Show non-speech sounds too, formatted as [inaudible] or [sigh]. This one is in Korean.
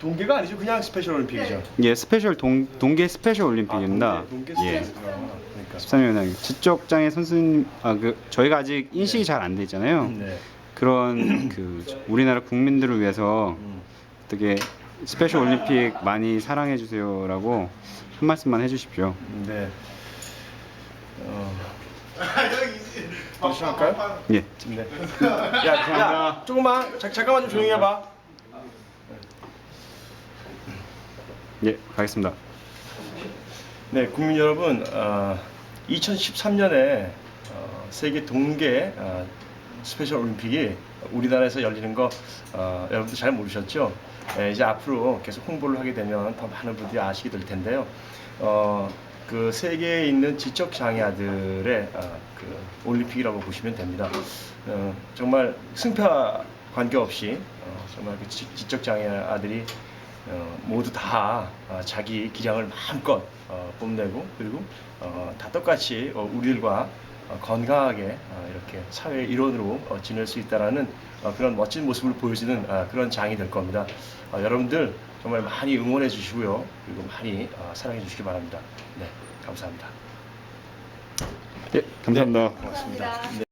동계가 아니죠. 그냥 스페셜 올림픽이죠. 예, 스페셜 동, 동계 스페셜 올림픽입니다. 아, 동계, 동계 예. 스페셜. 아, 그러니까. 13년 지적 장애 선수님 아그 저희가 아직 인식이 잘 안 돼 있잖아요. 네. 그런 [clears throat] 그 우리나라 국민들을 위해서 음. 어떻게 스페셜 올림픽 많이 사랑해 주세요라고 한 말씀만 해 주십시오. 네. 어. 다시 할까요? 예. 네. 야, 야, 조금만 자, 잠깐만 좀 조용히 해봐. 예, 가겠습니다. 네, 국민 여러분, 어, 2013년에 어, 세계 동계 어, 스페셜 올림픽이 우리나라에서 열리는 거 어, 여러분들 잘 모르셨죠? 네, 이제 앞으로 계속 홍보를 하게 되면 더 많은 분들이 아시게 될 텐데요. 어, 그 세계에 있는 지적 장애아들의 어, 그 올림픽이라고 보시면 됩니다. 어, 정말 승패와 관계없이 어, 정말 그 지- 지적 장애아들이 어, 모두 다 어, 자기 기량을 마음껏 어, 뽐내고 그리고 어, 다 똑같이 어, 우리들과 어, 건강하게 어, 이렇게 사회 일원으로 어, 지낼 수 있다라는 어, 그런 멋진 모습을 보여주는 어, 그런 장이 될 겁니다. 어, 여러분들 정말 많이 응원해 주시고요. 그리고 많이 어, 사랑해 주시기 바랍니다. 네, 감사합니다. 예, 감사합니다. 고맙습니다. 네.